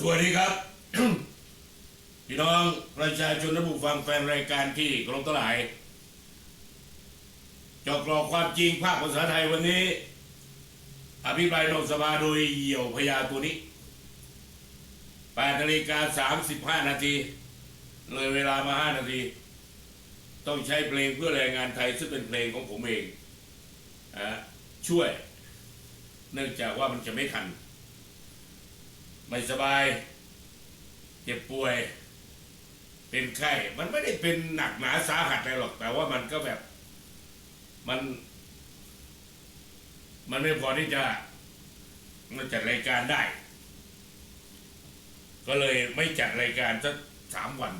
สวัสดีครับ พี่น้องประชาชนและผู้ฟังแฟนรายการที่กรมตลายจอกรอกความจริงภาคภาษาไทยวันนี้ อภิปรายนอกสภาโดยเหี่ยวพญาตัวนี้8นาฬิกา35 นาที เลยเวลามา 5 นาที ต้องใช้เพลงเพื่อแรงงานไทย ซึ่งเป็นเพลงของผมเองอะช่วย เนื่องจากว่ามันจะไม่ทัน ไม่สบาย เจ็บป่วย เป็นไข้ มันไม่ได้เป็นหนักหนาสาหัสอะไรหรอก แต่ว่ามันก็แบบ มัน มันไม่พอที่จะมาจัดรายการได้ ก็เลยไม่จัดรายการสักสามวัน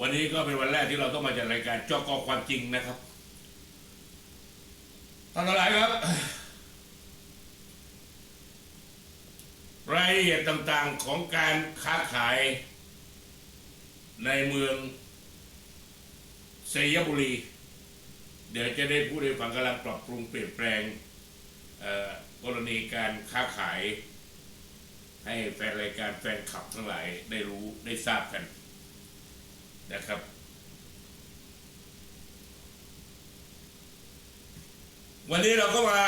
วันนี้ก็เป็นวันแรกที่เราต้องมาจัดรายการเจอกอความจริงนะครับท่านทั้งหลายครับ รายละเอียดต่างๆของการค้าขาย ในเมืองเซยบุรี เดี๋ยวจะได้พูดให้ฟังกำลังปรับปรุงเปลี่ยนแปลงกรณีการค้าขาย ให้แฟนรายการแฟนคลับทั้งหลายได้รู้ได้ทราบกันนะครับ วันนี้เราก็มา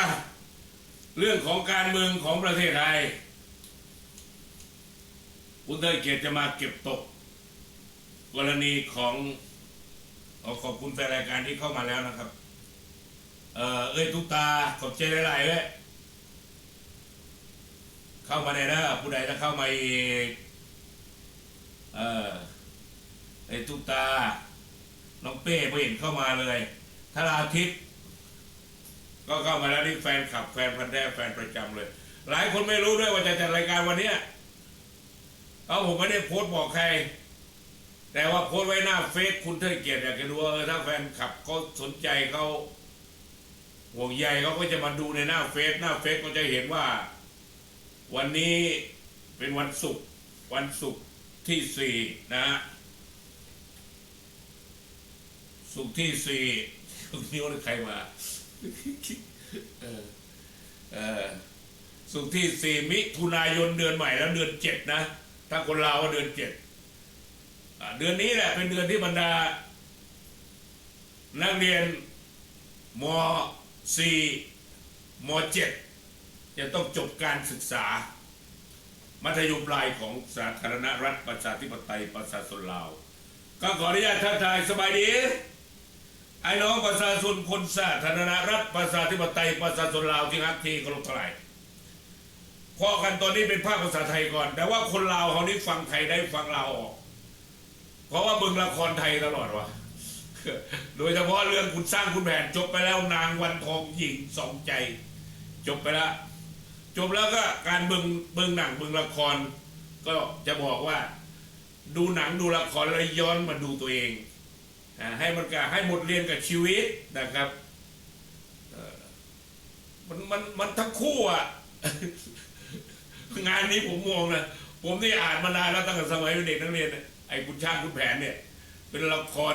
เรื่องของการเมืองของประเทศไทย คุณเตยเกียรติจะมาเก็บตก กรณีของขอขอบคุณแฟนรายการที่เข้ามาแล้วนะครับ เออเอ้ยทุกตาขอบใจหลายๆเลยเข้ามาในนะผู้ใดถ้าเข้ามาอีกเออไอ้ทุกตา น้องเป้ไม่เห็นเข้ามาเลยธราทิพย์ก็เข้ามาแล้วนี่แฟนขับแฟนพันธุ์แท้แฟนประจำเลย หลายคนไม่รู้ด้วยว่าจะจัดรายการวันเนี้ย เอาผมไม่ได้โพสต์บอกใคร แต่ว่าโพสต์ไว้หน้าเฟซคุณเทิดเกียรติอยากจะดูว่าเออถ้าแฟนขับเขาสนใจเขาห่วงใยเขาก็จะมาดูในหน้าเฟซหน้าเฟซก็จะเห็นว่า วันนี้เป็นวันศุกร์วันศุกร์ที่สี่นะฮะศุกร์ที่สี่ศุกร์นี้วันใครมาเออเออสุกร์ที่สี่มิถุนายนเดือนใหม่แล้วเดือนเจ็ดนะ ถ้าคนลาวเดือนเจ็ดเดือนนี้แหละเป็นเดือนที่บรรดา นักเรียนมสี่มเจ็ดจะต้องจบการศึกษา มัธยมปลายของสาธารณรัฐประชาธิปไตยประชาชนลาว ก็ขออนุญาตทักทายสบายดีไอ้น้องประชาชนคนสาธารณรัฐประชาธิปไตยประชาชนลาวที่ฮักที่เคารพท่าไหร่ พอกันตอนนี้เป็นภาคภาษาไทยก่อน แต่ว่าคนลาวเขานี่ฟังไทยได้ฟังลาวออก เพราะว่าเบิ่งละครไทยตลอดวะโดยเฉพาะเรื่องคุณสร้างคุณแผนจบไปแล้วนางวันทองหญิงสองใจ จบไปแล้วจบแล้วก็การเบิ่งเบิ่งหนังเบิ่งละคร ก็จะบอกว่า ดูหนังดูละครแล้วย้อนมาดูตัวเองให้มันกะให้หมดเรียนกับชีวิตนะครับมันมันมันทั้งคู่อะ งานนี้ผมมองนะผมนี่อ่านมานานแล้วตั้งแต่สมัยเป็นเด็กนักเรียนน่ะไอ้คุณช่างคุณแผนเนี่ย เป็นละคร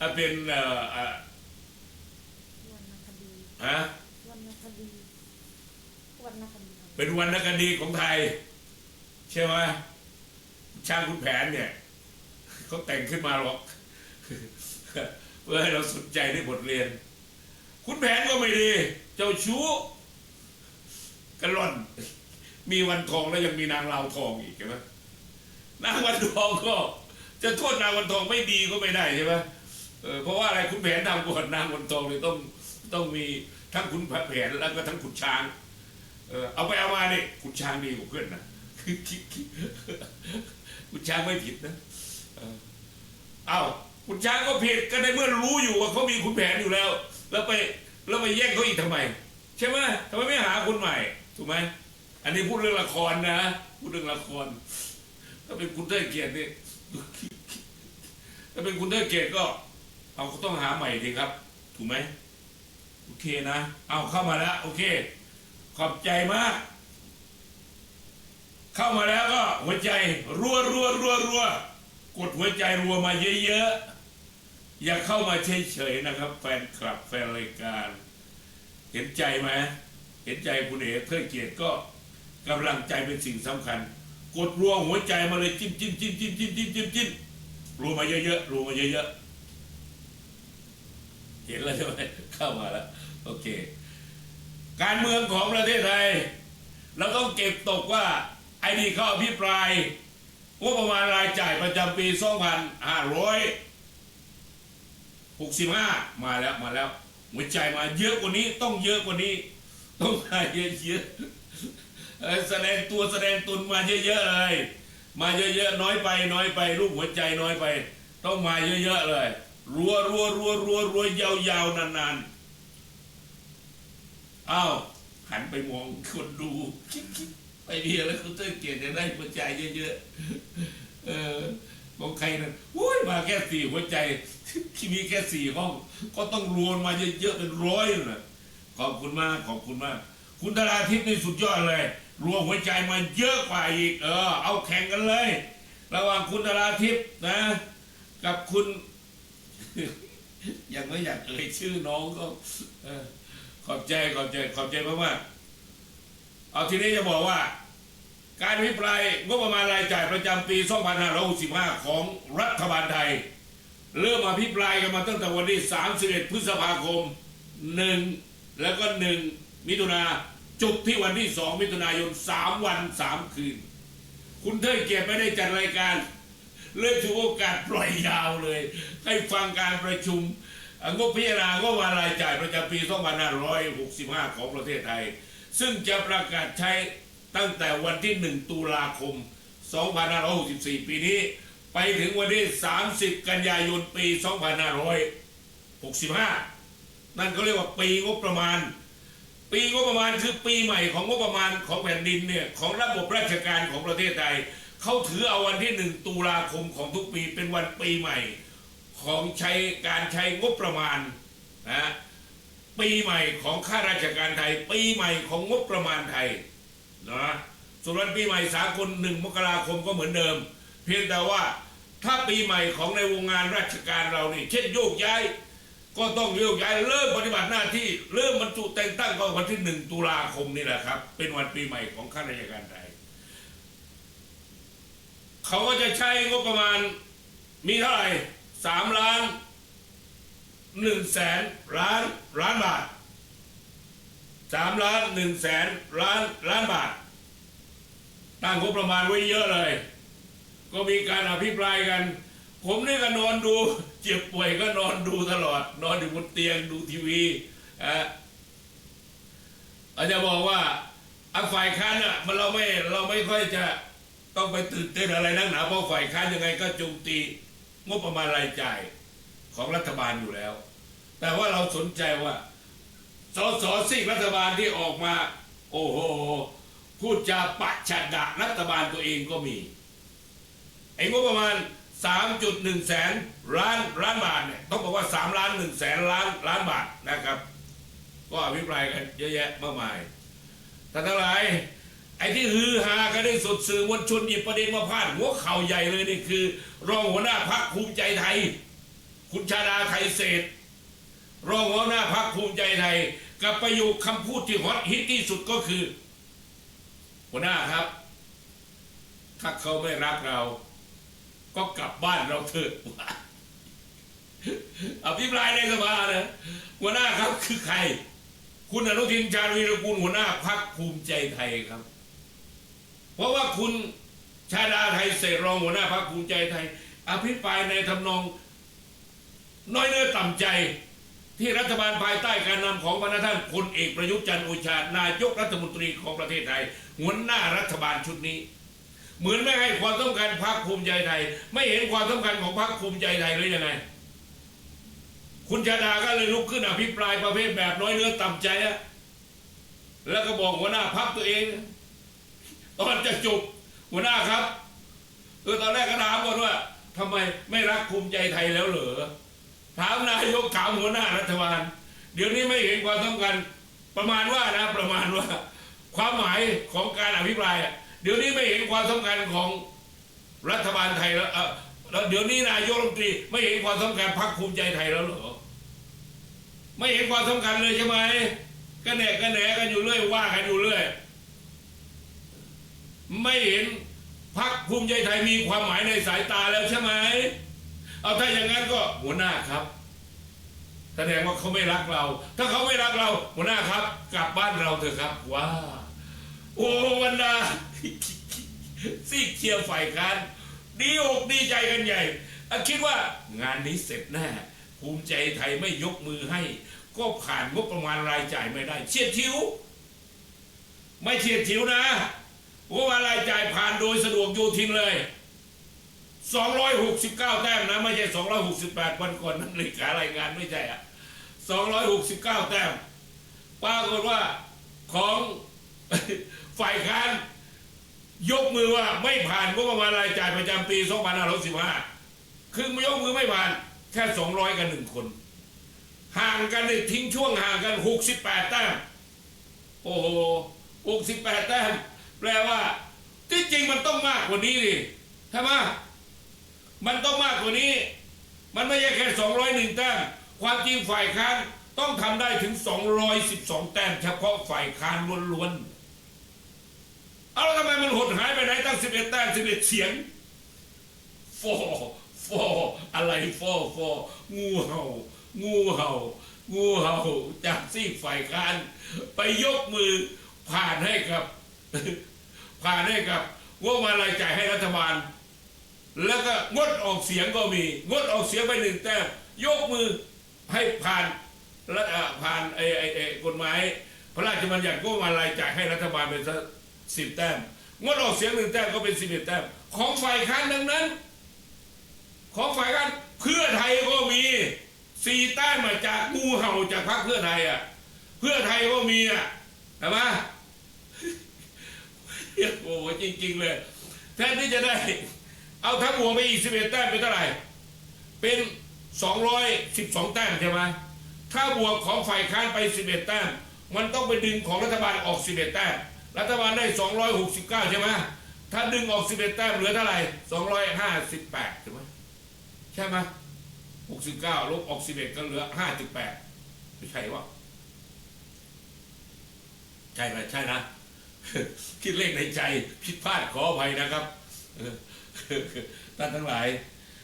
อะเป็นเอ่ออะวรรณคดีฮะวรรณคดีวรรณคดีครับเป็นวรรณคดีของไทย ใช่ไหมช่างคุณแผนเนี่ยเขาแต่งขึ้นมาหรอกเพื่อให้เราสนใจในบทเรียน คุณแผนก็ไม่ดี เจ้าชู้กระล่อน มีวันทองแล้วยังมีนางลาวทองอีกใช่ไหมนางวันทองก็จะโทษนางวันทองไม่ดีก็ไม่ได้ใช่ไหมเออเพราะว่าอะไรคุณแผนทำก่อนนางวันทองเลยต้องต้องมีทั้งคุณแผนแล้วก็ทั้งขุนช้าง เออเอาไปเอามาเนี่ยคุณช้างดีกว่าเพื่อนนะคุณช้างไม่ผิดนะเออเอาคุณช้างก็ผิดก็ในเมื่อรู้อยู่ว่าเขามีคุณแผนอยู่แล้ว แล้วไปแล้วไปแย่งเขาอีกทำไม ใช่ไหมทำไมไม่หาคนใหม่ถูกไหม อันนี้พูดเรื่องละครนะพูดเรื่องละคร ถ้าเป็นคุณเทิดเกียรตินี่ถ้าเป็นคุณเทิดเกียรติก็ เอาต้องหาใหม่ดีครับ ถูกไหมโอเคนะ เอาเข้ามาแล้ว โอเค ขอบใจมาก เข้ามาแล้วก็ หัวใจ รัวรัวรัวรัวกดหัวใจรัวมาเยอะๆ อย่าเข้ามาเฉยๆนะครับ แฟนคลับแฟนรายการ เห็นใจไหมเห็นใจคุณเอ๋เทิดเกียรติก็ กำลังใจเป็นสิ่งสำคัญ กดรัวหัวใจมาเลยจิ้มจิ้มจิ้มจิ้มจิ้มจิ้มจิ้มจิ้มรัวมาเยอะๆรัวมาเยอะๆเห็นแล้วใช่ไหมเข้ามาแล้วโอเค การเมืองของประเทศไทย เราต้องเก็บตกว่าไอ้นี่เขาอภิปรายงบประมาณรายจ่ายประจำปี 2565 มาแล้วมาแล้วหัวใจมาเยอะกว่านี้ต้องเยอะกว่านี้ ต้องมาเยอะๆ แสดงตัวแสดงตนมาเยอะๆเลย มาเยอะๆน้อยไปน้อยไปรูปหัวใจน้อยไป ต้องมาเยอะๆเลย รัวรัวรัวรัวรัวยาวๆนานๆอ้าวหันไปมองคนดูคิดคิดไปดีแล้วคุณเต้ยเกียรติจะได้หัวใจเยอะๆเออของใครนั่นอุ้ยมาแค่สี่หัวใจที่มีแค่สี่ห้อง ก็ต้องรวมมาเยอะๆเป็นร้อยเลยขอบคุณมากขอบคุณมาก คุณธราทิพย์นี่สุดยอดเลย รวมหัวใจมาเยอะกว่าอีก เออ เอาแข่งกันเลย ระหว่างคุณธราทิพย์นะ กับคุณ ยังไม่อยากเอ่ยชื่อน้องก็ขอบใจขอบใจขอบใจมากๆเอาทีนี้จะบอกว่า การอภิปรายงบประมาณรายจ่ายประจำปี 2565 ของรัฐบาลไทย เริ่มอภิปรายกันมาตั้งแต่วันที่ 31 พฤษภาคม 1 แล้วก็ 1 มิถุนา จบที่วันที่ 2 มิถุนายน 3 วัน 3 คืน คุณเทิดเกียรติไม่ได้จัดรายการ เลยถือโอกาสปล่อยยาวเลย ให้ฟังการประชุมงบพิจารณางบประมารายจ่ายประจำปี 2565 ของประเทศไทย ซึ่งจะประกาศใช้ตั้งแต่วันที่ 1 ตุลาคม 2564 ปีนี้ ไปถึงวันที่ 30 กันยายน ปี 2565 นั่นเขาเรียกว่าปีงบประมาณ ปีงบประมาณคือปีใหม่ของงบประมาณของแผ่นดินเนี่ยของระบบราชการของประเทศไทยเขาถือเอาวันที่หนึ่งตุลาคมของทุกปีเป็นวันปีใหม่ ของใช้การใช้งบประมาณนะปีใหม่ของข้าราชการไทย ปีใหม่ของงบประมาณไทยนะส่วนวันปีใหม่สากลหนึ่งมกราคมก็เหมือนเดิม เพียงแต่ว่าถ้าปีใหม่ของในวงงานราชการเรานี่เช่นโยกย้าย ก็ต้องโยกย้ายเริ่มปฏิบัติหน้าที่เริ่มบรรจุแต่งตั้งก็วันที่หนึ่งตุลาคมนี่แหละครับ เป็นวันปีใหม่ของข้าราชการไทยเขาก็จะใช้งบประมาณมีเท่าไหร่สามล้านหนึ่งแสนล้านล้านบาทสามล้านหนึ่งแสนล้านล้านบาท ตั้งงบประมาณไว้เยอะเลย ก็มีการอภิปรายกัน ผมนี่ก็นอนดู เจ็บป่วยก็นอนดูตลอด นอนอยู่บนเตียงดูทีวีอะอาจจะบอกว่าอันฝ่ายค้านอะมันเราไม่เราไม่ค่อยจะต้องไปตื่นเต้นอะไรนักหนาเพราะฝ่ายค้านยังไงก็โจมตีงบประมาณรายจ่ายของรัฐบาลอยู่แล้ว แต่ว่าเราสนใจว่าสสซีกรัฐบาลที่ออกมา โอ้โหพูดจาปะฉะดะรัฐบาลตัวเองก็มีไอ้งบประมาณ 3.1 แสนล้านล้านบาทเนี่ยต้องบอกว่า 3 ล้าน1แสนล้านล้านบาทนะครับ ก็อภิปรายกันเยอะแยะมากมายแต่ทั้งหลายไอ้ที่ฮือฮากันได้สดสื่อมวลชนหยิบประเด็นมาพาดหัวเข่าใหญ่เลยนี่คือ รองหัวหน้าพักภูมิใจไทย คุณชาดาไทยเศรษฐรองหัวหน้าพักภูมิใจไทยกับประโยคคำพูดที่ฮอตฮิตที่สุดก็คือ หัวหน้าครับ ถ้าเขาไม่รักเรา ก็กลับบ้านเราเถอะอภิปรายในสภานะหัวหน้าครับคือใคร คุณอนุทินชาญวีรกูลหัวหน้าพักภูมิใจไทยครับ เพราะว่าคุณชาดาไทยเศรษฐ์รองหัวหน้าพักภูมิใจไทย อภิปรายในทำนอง น้อยเนื้อต่ำใจที่รัฐบาลภายใต้การนำของพระท่านพลเอกประยุทธ์จันทร์โอชานายกรัฐมนตรีของประเทศไทยหัวหน้ารัฐบาลชุดนี้ เหมือนไม่ให้ความสำคัญพรรคภูมิใจไทย ไม่เห็นความสำคัญของพรรคภูมิใจไทยหรือยังไง คุณชาดาก็เลยลุกขึ้นอภิปรายประเภทแบบน้อยเนื้อต่ำใจอะแล้วก็บอกหัวหน้าพรรคตัวเอง ตอนจะจบหัวหน้าครับเออตอนแรกก็ถามก่อนว่าทำไมไม่รักภูมิใจไทยแล้วเหรอถามนายกถามหัวหน้ารัฐบาล เดี๋ยวนี้ไม่เห็นความสำคัญประมาณว่านะ ประมาณว่า ความหมายของการอภิปรายอะ เดี๋ยวนี้ไม่เห็นความสำคัญของรัฐบาลไทยแล้วเออแล้วเดี๋ยวนี้นายกรัฐมนตรีไม่เห็นความสำคัญพรรคภูมิใจไทยแล้วเหรอไม่เห็นความสำคัญเลยใช่ไหมก็แหนกก็แหนกันอยู่เรื่อยว่ากันอยู่เรื่อยไม่เห็นพักภูมิใจไทยมีความหมายในสายตาแล้วใช่ไหมเอาถ้าอย่างนั้นก็หัวหน้าครับ แสดงว่าเขาไม่รักเรา ถ้าเขาไม่รักเรา หัวหน้าครับ กลับบ้านเราเถอะครับว้าโอ้วันดา ซีกเชียร์ฝ่ายค้านดีอกดีใจกันใหญ่อะคิดว่างานนี้เสร็จแน่ภูมิใจไทยไม่ยกมือให้ ก็ผ่านงบประมาณรายจ่ายไม่ได้เฉียดชิว ไม่เฉียดฉิวนะงบประมาณรายจ่ายผ่านโดยสะดวกโยทินเลย 269 แต้มนะ ไม่ใช่ 268 วันก่อนนั่นเลยขารายงานไม่ใช่อะ269 แต้มปรากฏว่าของฝ่ายค้าน ยกมือว่าไม่ผ่านงบประมาณรายจ่ายประจำปี 2515คือไม่ยกมือไม่ผ่านแค่ 200 กันหนึ่งคน ห่างกันเนี่ยทิ้งช่วงห่างกัน 68 แต้ม โอ้โห 68 แต้ม แปลว่า ที่จริงมันต้องมากกว่านี้ดิใช่ไหมมันต้องมากกว่านี้ มันไม่ใช่แค่ 201 แต้ม ความจริงฝ่ายค้านต้องทำได้ถึง 212 แต้ม เฉพาะฝ่ายค้านล้วนๆ เอาแล้วทำไมมันหดหายไปไหนตั้ง11แต้ม11เอ็ดเสียงฟอฟออะไรฟอฟองูเห่า งูเห่า งูเห่าจากซีกฝ่ายค้านไปยกมือผ่านให้กับ ผ่านให้กับงบประมารายจ่ายให้รัฐบาล แล้วก็งดออกเสียงก็มี งดออกเสียงไปหนึ่งแต้มยกมือให้ผ่านและผ่านไอ้ไอ้ไอ้กฎหมาย พระราชบัญญัติงบประมารายจ่ายให้รัฐบาลเป็น สิบแต้มงดออกเสียงหนึ่งแต้มก็เป็นสิบเอ็ดแต้มของฝ่ายค้านดังนั้น ของฝ่ายค้านเพื่อไทยก็มีสี่แต้มมาจากงูเห่าจากพรรคเพื่อไทยอะเพื่อไทยก็มีอะใช่ไหมโอ้โหจริง ๆ เลยแทนที่จะได้ เอาถ้าบวกไปอีก11แต้มเป็นเท่าไหร่เป็น212แต้มใช่ไหมถ้าบวกของฝ่ายค้านไป11แต้มมันต้องไปดึงของรัฐบาลออก11แต้ม รัฐบาลได้ 269 ใช่ไหมถ้าดึงออก 11 แต้มเหลือเท่าไหร่ 258ใช่ไหมใช่ไหม69 ลบออก 11 ก็เหลือ 58ไม่ใช่วะใช่ไหมใช่นะ คิดเลขในใจผิดพลาดขออภัยนะครับท่านทั้งหลาย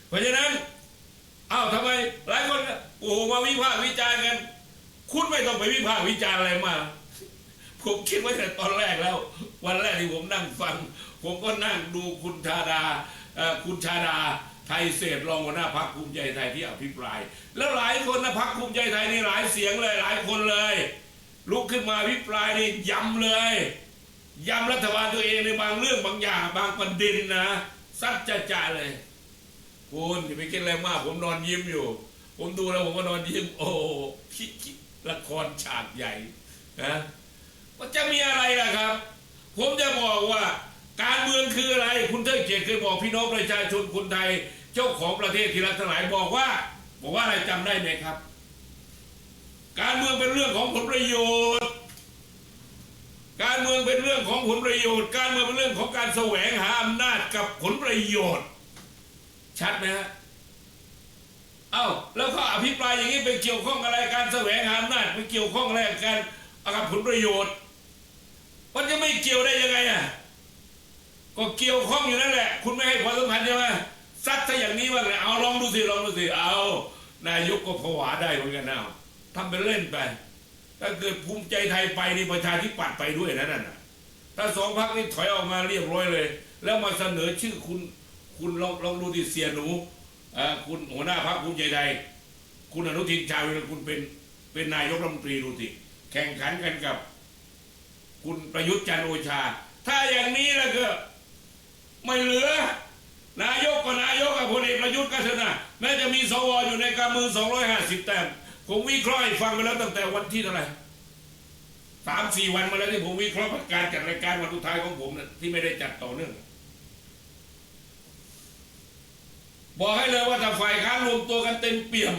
เพราะฉะนั้นอ้าวทำไมหลายคนก็โอ้โหมาวิพากษ์วิจารณ์กัน คุณไม่ต้องไปวิพากษ์วิจารณ์อะไรมาก ผมคิดไว้แต่ตอนแรกแล้ว วันแรกที่ผมนั่งฟัง ผมก็นั่งดูคุณชาดาคุณชาดาไทยเศษรองหัวหน้าพักภูมิใจไทยที่อภิปราย แล้วหลายคนนะพักภูมิใจไทยนี่หลายเสียงเลยหลายคนเลย ลุกขึ้นมาอภิปรายนี่ย้ำเลยย้ำรัฐบาลตัวเองในบางเรื่องบางอย่างบางประเด็นนะซัดจะจ่าเลยคุณอย่าไปคิดอะไรมาก ผมนอนยิ้มอยู่ ผมดูแล้วผมก็นอนยิ้ม โอ้คิดละครฉากใหญ่นะ มันจะมีอะไรล่ะครับ ผมจะบอกว่าการเมืองคืออะไร คุณเทิดเกียรติเคยบอกพี่น้องประชาชนคนไทย เจ้าของประเทศที่รักทั้งหลายบอกว่า บอกว่าอะไรจำได้ไหมครับ การเมืองเป็นเรื่องของผลประโยชน์ การเมืองเป็นเรื่องของผลประโยชน์ การเมืองเป็นเรื่องของการแสวงหาอำนาจกับผลประโยชน์ ชัดไหมฮะเอ้าแล้วเขาอภิปรายอย่างนี้ไปเกี่ยวข้องอะไรการแสวงหาอำนาจไปเกี่ยวข้องอะไรกับการกับผลประโยชน์ มันจะไม่เกี่ยวได้ยังไงอะก็เกี่ยวข้องอยู่นั่นแหละ คุณไม่ให้ความสำคัญใช่ไหมซัดซะอย่างนี้บ้างเลยเอาลองดูสิลองดูสิเอา นายกก็ผวาได้เหมือนกันเอาทำเป็นเล่นไป ถ้าเกิดภูมิใจไทยไปนี่ประชาธิปัตย์ไปด้วยนะนั่นน่ะถ้าสองพักนี้ถอยออกมาเรียบร้อยเลย แล้วมาเสนอชื่อคุณ คุณลองลองดูที่เสียหนูอ่อคุณหัวหน้าพักภูมิใจไทย คุณอนุทินชาญวิรกุลเป็นเป็นนายกรัฐมนตรีดูสิแข่งขันกันกับ คุณประยุทธ์จันโอชา ถ้าอย่างนี้แล้วก็ไม่เหลือ นายกก็นายกกับพลเอกประยุทธ์ก็เถอะนะแม้จะมีสวอยู่ในกำมือ 250 แต้มผมวิเคราะห์ฟังไปแล้วตั้งแต่วันที่เท่าไหร่สามสี่วันมาแล้วที่ผมวิเคราะห์การจัดรายการวันสุดท้ายของผมนะที่ไม่ได้จัดต่อเนื่องบอกให้เลยว่าถ้าฝ่ายค้านรวมตัวกันเต็มเปี่ยม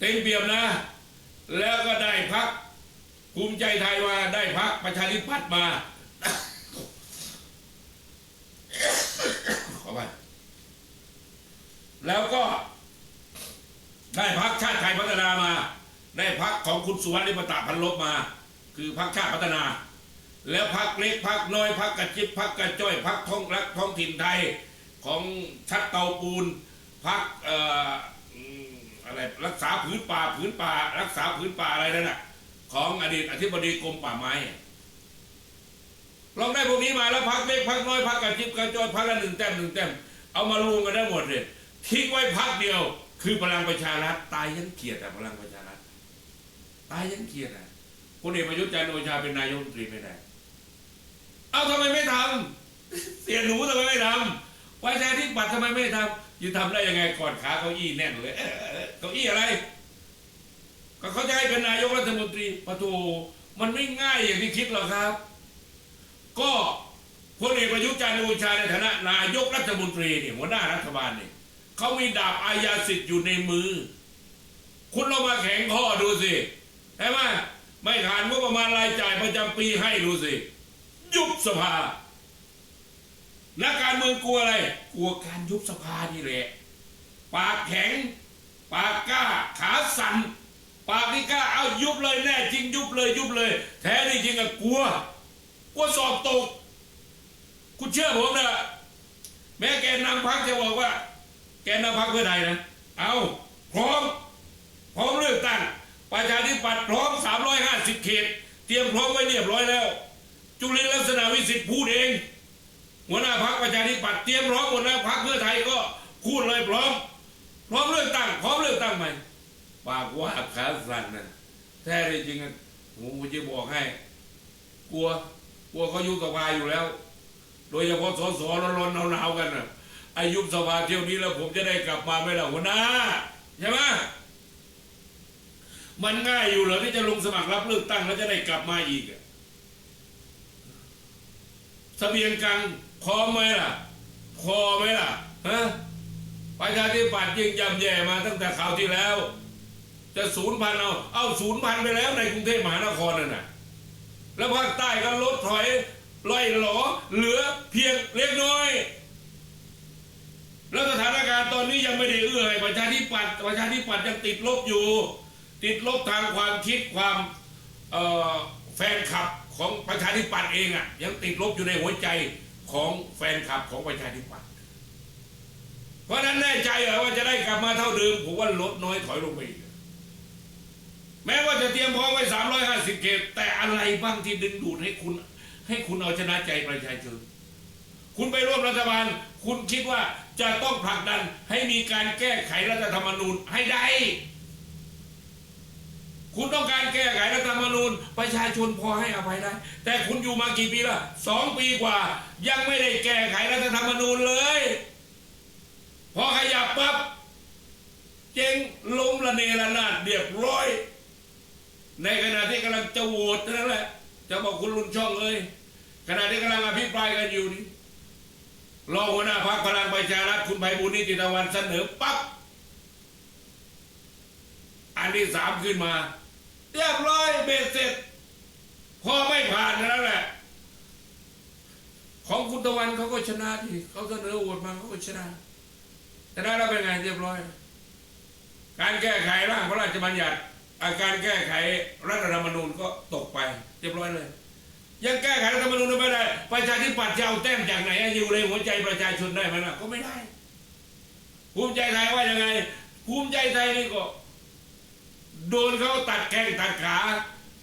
เต็มเปี่ยมนะ แล้วก็ได้พัก ภูมิใจไทยมาได้พักประชาธิปัตย์มาขอไปแล้วก็ ได้พักชาติไทยพัฒนามา ได้พักของคุณสุวรรณลิปตะพันลบมา คือพักชาติพัฒนา แล้วพักเล็กพักน้อยพักกระจิบพักกระจ้อยพักท้องรักท้องถิ่นไทยของชัดเตาปูนพักอออะไรรักษาผืนป่าผืนป่า รักษาผืนป่าอะไรนั่นน่ะ ของอดีตอธิบดีกรมป่าไม้ลองได้พวกนี้มาแล้วพักเล็กพักน้อยพักกระจิบกระจอยพักละหนึ่งแต้มหนึ่งแต้มเอามารวมกันได้หมดเลยทิ้งไว้พักเดียว คือพลังประชารัฐตายยังเกลียดอะพลังประชารัฐตายยังเกลียดอะพลเอกประยุทธ์จันทร์โอชาเป็นนายกรัฐมนตรีไม่ได้เอาทำไมไม่ทำเสียหนูทำไมไม่ทำประชาธิปัตย์ทำไมไม่ทำยืนทำได้ยังไงก่อนขาเก้าอี้แน่นเลยเก้าอี้อะไร ก็เขาจะให้เป็นนายกรัฐมนตรีปะโถมันไม่ง่ายอย่างที่คิดหรอกครับ ก็พลเอกประยุทธ์จันทร์โอชาในฐานะนายกรัฐมนตรีเนี่ยหัวหน้ารัฐบาลเนี่ยเขามีดาบอาญาสิทธิ์อยู่ในมือ คุณลองมาแข่งข้อดูสิใช่ไหมไม่ผ่านงบประมาณรายจ่ายประจำปีให้ดูสิ ยุบสภานักการเมืองกลัวอะไร กลัวการยุบสภานี่แหละ ปากแข็ง ปากกล้า ขาสั่น ปากนี่กล้าเอายุบเลยแน่จริงยุบเลยยุบเลย แท้ที่จริงอะกลัวกลัวสอบตก คุณเชื่อผมนะแม้แกนนำพักจะบอกว่า แกนนำพักเพื่อไทยนะ เอาพร้อมพร้อมเลือกตั้งประชาธิปัตย์พร้อม 350 เขต เตรียมพร้อมไว้เรียบร้อยแล้ว จุลินลักษณะวิสิทธิ์พูดเอง หัวหน้าพักประชาธิปัตย์เตรียมพร้อมหมดแล้วพักเพื่อไทยก็พูดเลยพร้อม พร้อมเลือกตั้งพร้อมเลือกตั้งใหม่ ปากว่าขาสั่นนะแท้จริงอะผมจะบอกให้ กลัว กลัวเขายุบสภาอยู่แล้ว โดยเฉพาะสสร้อนๆหนาวๆกันนะอายุบสภาเที่ยวนี้แล้วผมจะได้กลับมาไหมล่ะหัวหน้าใช่ไหมมันง่ายอยู่เหรอที่จะลงสมัครรับเลือกตั้งแล้วจะได้กลับมาอีกอะเบียงกลางพอไหมล่ะ พอไหมล่ะฮะประชาธิปัตย์ยิ่งย่ำแย่มาตั้งแต่คราวที่แล้ว จะศูนย์พันเอาเอาศูนย์พันไปแล้วในกรุงเทพมหานครนั่นน่ะแล้วภาคใต้ก็ลดถอยล่อยหลอเหลือเพียงเล็กน้อย แล้วสถานการณ์ตอนนี้ยังไม่ได้เอื้อให้ประชาธิปัตย์ประชาธิปัตย์ยังติดลบอยู่ ติดลบทางความคิดความแฟนคลับของประชาธิปัตย์เองอะยังติดลบอยู่ในหัวใจของแฟนคลับของประชาธิปัตย์เพราะฉะนั้นแน่ใจเหรอว่าจะได้กลับมาเท่าเดิมผมว่าลดน้อยถอยลงไปอีก แม้ว่าจะเตรียมพร้อมไว้ 350 เขต แต่อะไรบ้างที่ดึงดูดให้คุณ ให้คุณเอาชนะใจประชาชน คุณไปร่วมรัฐบาล คุณคิดว่าจะต้องผลักดันให้มีการแก้ไขรัฐธรรมนูญให้ได้ คุณต้องการแก้ไขรัฐธรรมนูญ ประชาชนพอให้อภัยได้ แต่คุณอยู่มากี่ปีละสองปีกว่า ยังไม่ได้แก้ไขรัฐธรรมนูญเลย พอขยับปั๊บเจ๊งล้มละเนระนาดเรียบร้อย ในขณะที่กำลังจะโหวตนั้นแหละ จะบอกคุณลุนช่องเอ้ยขณะที่กำลังอภิปรายกันอยู่นี่รองหัวหน้าพรรคพลังประชารัฐคุณไพบุญนิติตะวันเสนอปั๊บอันที่สามขึ้นมา เรียบร้อยเบ็ดเสร็จ พอไม่ผ่านแล้วแหละ ของคุณตะวันเขาก็ชนะที่เขาเสนอโหวตมาเขาก็ชนะชนะแล้วเป็นไงเรียบร้อย การแก้ไขร่างพระราชบัญญัติ อาการแก้ไขรัฐธรรมนูญก็ตกไป เรียบร้อยเลย ยังแก้ไขรัฐธรรมนูญไม่ได้ ประชาธิปัตย์จะเอาแต้มจากไหนอยู่ในหัวใจประชาชนได้ไหมล่ะก็ไม่ได้ ภูมิใจไทยว่ายังไง ภูมิใจไทยนี่ก็ โดนเขาตัดแข้งตัดขา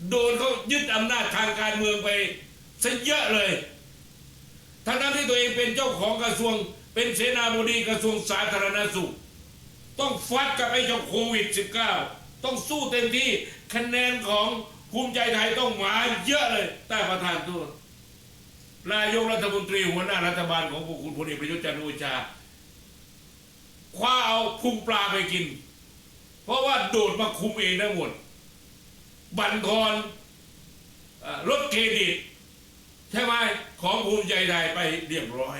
โดนเขายึดอำนาจทางการเมืองไปซะเยอะเลยทั้งนั้นที่ตัวเองเป็นเจ้าของกระทรวง เป็นเสนาบดีกระทรวงสาธารณสุข ต้องฟัดกับไอ้เจ้าโควิด -19 ต้องสู้เต็มที่คะแนนของภูมิใจไทยต้องมาเยอะเลยใต้ประธานตัวนายกรัฐมนตรีหัวหน้ารัฐบาลของพวกคุณพลเอกประยุทธ์จันทร์โอชาคว้าเอาพุงปลาไปกิน เพราะว่าโดดมาคุมเองได้งหมด บันทอนลดเครดิต ใช่ไหมของภูมิใจไทยไปเรียบร้อย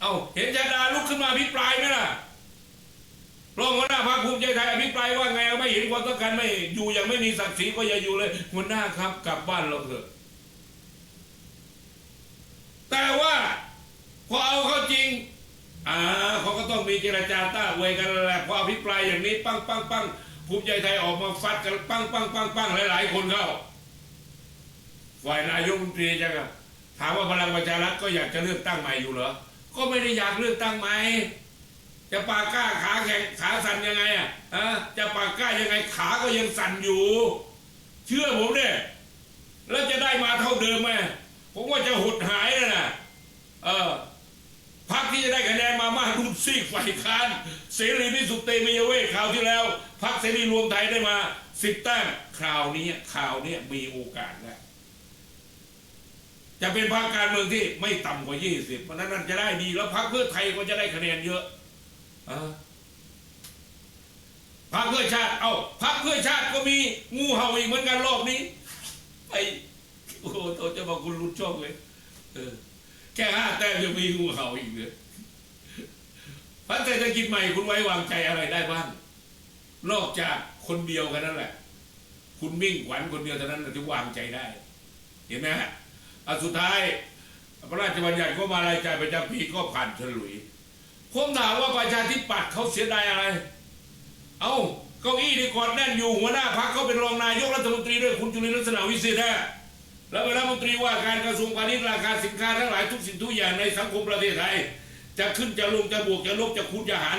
เอาเห็นจาดาลุกขึ้นมาอภิปรายไหมล่ะรองหัวหน้าพรรคภูมิใจไทยอภิปรายว่าไง เห็นความต้องการไม่อยู่ย่างไม่มีศักดิ์ศรีก็อย่าอยู่เลยหัวหน้าครับ กลับบ้านเราเถอะแต่ว่าพอเอาเข้าจริงอ่าเขาก็ต้องมีเจรจาต้าเวกันแหละพออภิปรายอย่างนี้ปั้งปั้งปั้งภูมิใจไทยออกมาฟัดกันปั้งปั้งปั้งปังหลายๆ คนเข้าฝ่ายนายกรัฐมนตรีจะถามว่าพลังประชารัฐก็อยากจะเลือกตั้งใหม่อยู่เหรอก็ไม่ได้อยากเลือกตั้งใหม่ จะปากก้าขาแข็งขาสั่นยังไงอะฮะจะปากก้ายังไงขาก็ยังสั่นอยู่ เชื่อผมเนี่ยแล้วจะได้มาเท่าเดิมไหมผมว่าจะหดหายนะนะเออพรรคที่จะได้คะแนนมามากรุ่นซีกฝ่ายค้านเสรีพิสุทธิ์เตมียเวทข่าวที่แล้วพรรคเสรีรวมไทยได้มาสิบแต้มคราวนี้ข่าวนี้มีโอกาสแล้วจะเป็นพรรคการเมืองที่ไม่ต่ำกว่า 20เพราะนั้นจะได้ดีแล้วพรรคเพื่อไทยก็จะได้คะแนนเยอะ พรรคเพื่อชาติ เอ้าพรรคเพื่อชาติก็มีงูเห่าอีกเหมือนกันรอบนี้ไอ้โอ้โหโตจะบอกคุณรุนชอบเลยเออแค่ห้าแต้มยังมีงูเห่าอีกเลยพรรคเศรษฐกิจใหม่คุณไว้วางใจอะไรได้บ้าง นอกจากคนเดียวกันนั่นแหละ คุณมิ่งขวัญคนเดียวเท่านั้นนะที่วางใจได้ เห็นไหมฮะอันสุดท้ายพระราชบัญญัติก็มารายจ่ายประจำปีก็ผ่านฉลุย ผมถามว่าประชาธิปัตย์เขาเสียดายอะไร เอา้าเก้าอี้ที่กอดแน่นอยู่หัวหน้าพรรคเขาเป็นรองนายกรัฐมนตรีด้วยคุณจุลินลักษณะวิสิทธิ์นะแล้วเป็นรัฐมนตรีว่าการกระทรวงพาณิชย์ราคาสินค้าทั้งหลายทุกสิ่งทุกอย่างในสังคมประเทศไทยจะขึ้นจะลงจะบวกจะลบจะคูณจะหาร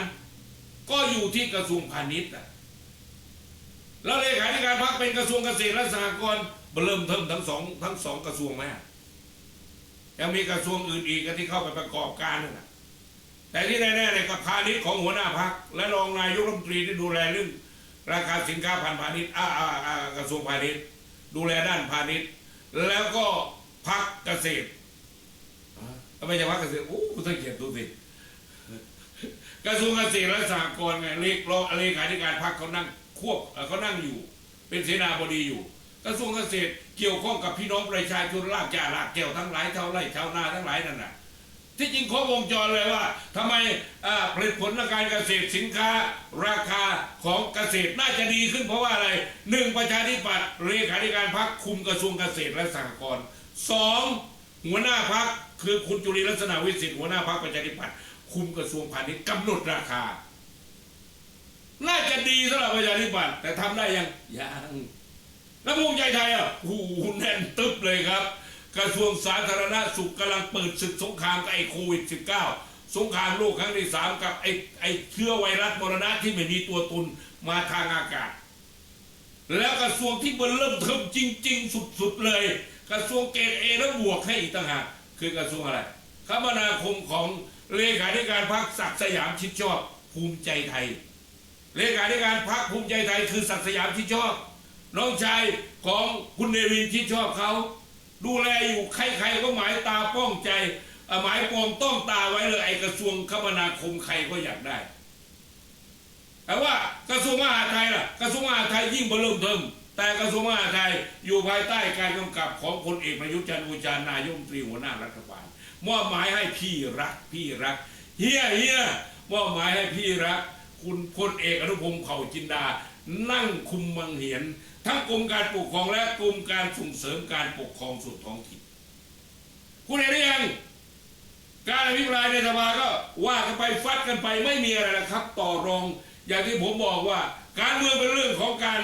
ก็อยู่ที่กระทรวงพาณิชย์อะแล้วเลขาธิการพรรคเป็นกระทรวงเกษตรและสหกรณ์เริ่มเทิมทั้งสองทั้งสองกระทรวงไหมอะยังมีกระทรวงอื่นอีกที่เข้าไปประกอบการนั่นนะ แต่ที่แน่ๆเนี่ยกับพาณิชย์ของหัวหน้าพรรคและรองนายกรัฐมนตรีที่ดูแลเรื่องราคาสินค้าพันพาณิชย์อ่าอ่าอ่ากระทรวงพาณิชย์ ดูแลด้านพาณิชย์ แล้วก็พักเกษตรไม่ใช่พักเกษตรโอ้คุณสังเกตดูสิกระทรวงเกษตรและสหกรณ์ไงเลขรองเลขาธิการพักเขานั่งควบเขานั่งอยู่ เป็นเสนาบดีอยู่ กระทรวงเกษตรเกี่ยวข้องกับพี่น้องประชาชนรากหญ้ารากแก้วทั้งหลายชาวไร่ชาวนาทั้งหลายนั่นน่ะ ที่จริงครบวงจรเลยว่าทำไมผลิตผลทางการเกษตรสินค้า ราคาของเกษตรน่าจะดีขึ้นเพราะว่าอะไรหนึ่งประชาธิปัตย์เลขาธิการพักคุมกระทรวงเกษตรและสหกรณ์สองหัวหน้าพักคือคุณจุลินลักษณะวิสิทธิ์หัวหน้าพักประชาธิปัตย์คุมกระทรวงพาณิชย์กำหนดราคา น่าจะดีสำหรับประชาธิปัตย์แต่ทำได้ยังยังแล้วภูมิใจไทยอะโอ้โหแน่นตึ๊บเลยครับ กระทรวงสาธารณสุขกำลังเปิดศึกสงครามกับไอ้โควิด -19 สงครามโลกครั้งที่สามกับไอ้ไอ้เชื้อไวรัสมรณะที่ไม่มีตัวตนมาทางอากาศ แล้วกระทรวงที่มันเริ่มเทิมจริง ๆ สุดๆเลย กระทรวงเกรดเอแล้วบวกให้อีกต่างหากคือกระทรวงอะไรคมนาคมของเลขาธิการพรรคศักดิ์สยามชิดชอบภูมิใจไทย เลขาธิการพรรคภูมิใจไทยคือศักดิ์สยามชิดชอบ น้องชายของคุณเนวินชิดชอบเขา ดูแลอยู่ใครๆก็หมายตาป้องใจหมายปองต้องตาไว้เลยไอ้กระทรวงคมนาคมใครก็อยากได้ แต่ว่ากระทรวงมหาดไทยล่ะกระทรวงมหาดไทยยิ่งเบอเริ่มเทิมแต่กระทรวงมหาดไทยอยู่ภายใต้การกำกับของพลเอกประยุทธ์จันทร์โอชานายกรัฐมตรีหัวหน้ารัฐบาลมอบหมายให้พี่รักพี่รักเฮียเฮียมอบหมายให้พี่รัก คุณพลเอกอนุพงศ์เผ่าจินดา นั่งคุมบังเหียน ทั้งกรมการปกครองและกรมการส่งเสริมการปกครองส่วนท้องถิ่นคุณเห็นหรือยังการอภิปรายในสภาก็ว่ากันไปฟัดกันไปไม่มีอะไรนะครับ ต่อรอง อย่างที่ผมบอกว่า การเมืองเป็นเรื่องของการ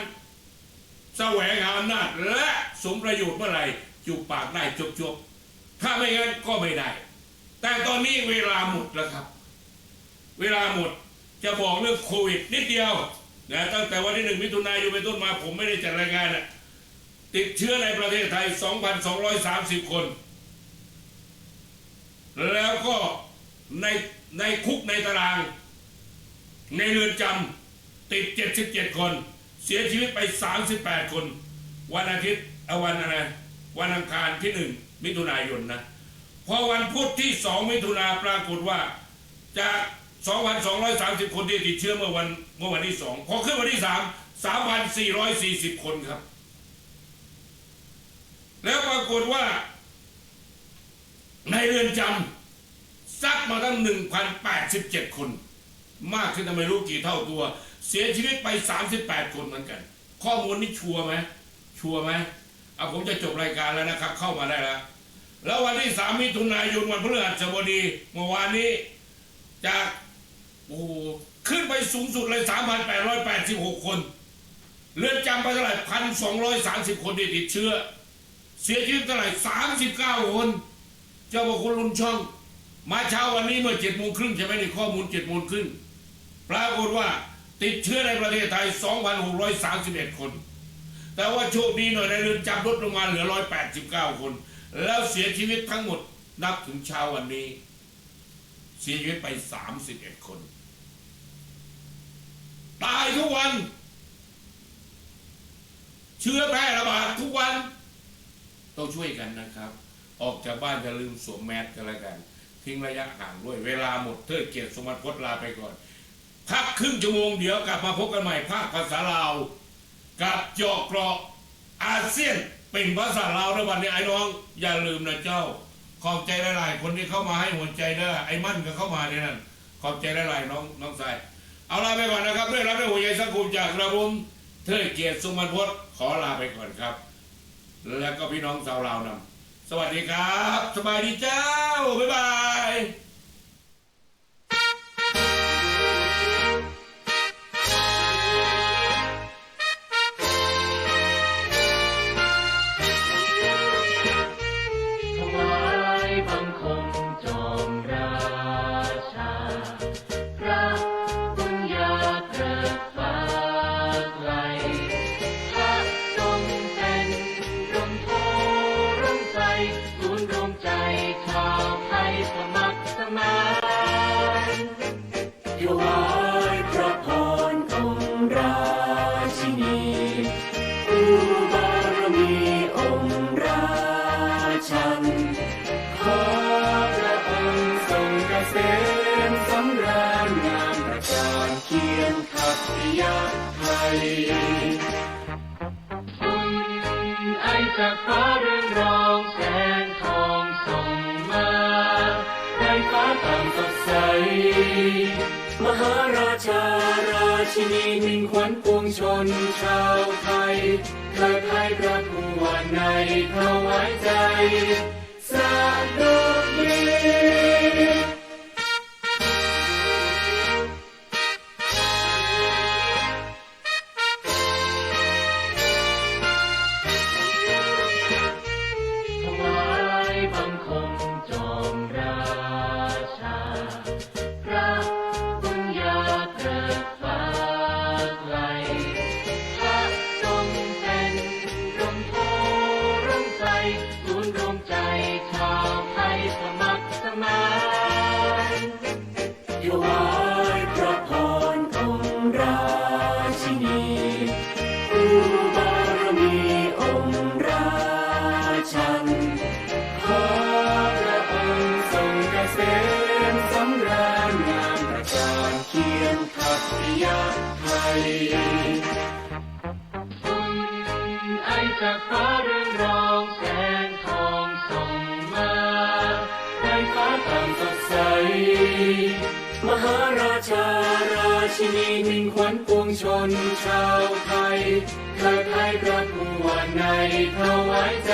แสวงหาอำนาจและสมประโยชน์เมื่อไหร่จูบปากได้จบจบๆถ้าไม่งั้นก็ไม่ได้ แต่ตอนนี้เวลาหมดแล้วครับ เวลาหมดจะบอกเรื่องโควิดนิดเดียว นะตั้งแต่วันที่หนึ่งมิถุนายนเป็นต้นมาผมไม่ได้จัดรายงานนะติดเชื้อในประเทศไทย 2,230 คน แล้วก็ในในคุกในตาราง ในเรือนจำติด 77 คน เสียชีวิตไป 38 คน วันอาทิตย์อวันอะไรวันอังคารที่ 1 มิถุนายนนะพอวันพุธที่ 2 มิถุนาปรากฏว่าจาก 2,230 คนที่ติดเชื้อเมื่อวันเมื่อวันที่ 2 พอขึ้นวันที่ 3 3,440 คนครับ แล้วปรากฏว่า ในเรือนจำซักมาตั้ง 1,087 คน มากขึ้นทำไมรู้กี่เท่าตัว เสียชีวิตไป 38 คนเหมือนกัน ข้อมูลนี้ชัวร์ไหมชัวร์ไหมเอาผมจะจบรายการแล้วนะครับ เข้ามาได้แล้วแล้ววันที่ 3 มิถุนายนวันพฤหัสบดีเมื่อวานนี้จาก โอ้โหขึ้นไปสูงสุดเลย 3,886 คน เรือนจำไปเท่าไหร่ 1,230 คนที่ติดเชื้อ เสียชีวิตเท่าไหร่สามสิบเก้าคน เจ้าพระคุณลุนช่อง มาเช้าวันนี้เมื่อเจ็ดโมงครึ่งใช่ไหมในข้อมูลเจ็ดโมงครึ่งปรากฏว่าติดเชื้อในประเทศไทย 2,631 คน แต่ว่าโชคดีหน่อยในเรือนจำลดลงมาเหลือ 189 คน แล้วเสียชีวิตทั้งหมดนับถึงเช้าวันนี้ เสียชีวิตไป 31 คน ตายทุกวัน เชื้อแพร่ระบาดทุกวัน ต้องช่วยกันนะครับ ออกจากบ้านอย่าลืมสวมแมสกันแล้วกัน ทิ้งระยะห่างด้วย เวลาหมดเทิดเกียรติสมบัติพจน์ลาไปก่อนพักครึ่งชั่วโมงเดี๋ยวกลับมาพบกันใหม่ภาคภาษาลาวกับเจาะกราะอาเซียนเป็นภาษาลาวในวันนี้ไอ้น้อง อย่าลืมนะเจ้า ขอบใจหลาย ๆ คนที่เข้ามาให้หัวใจเด้อไอ้มั่นก็เข้ามาเนี่ยนั่นขอบใจหลาย ๆ น้องน้องสาย เอาลาไปก่อนนะครับด้วยรับด้วยหัวใจสังคมจากกระบุมเทิดเกียรติสมบัติพจน์ขอลาไปก่อนครับ แล้วก็พี่น้องชาวลาวนำสวัสดีครับ สบายดีเจ้า บ๊ายบาย คุณไอจากฟ้าเรื่องรองแสงทองส่งมาในฟ้าต่างสดใส มหาราชาราชินีมิ่งขวัญปวงชนชาวไทยเธอไทยพระผู้วันในถวายใจ ราชาราชินีมิ่งขวัญปวงชนชาวไทยเกิดไทยพระผู้วันในถวายใจ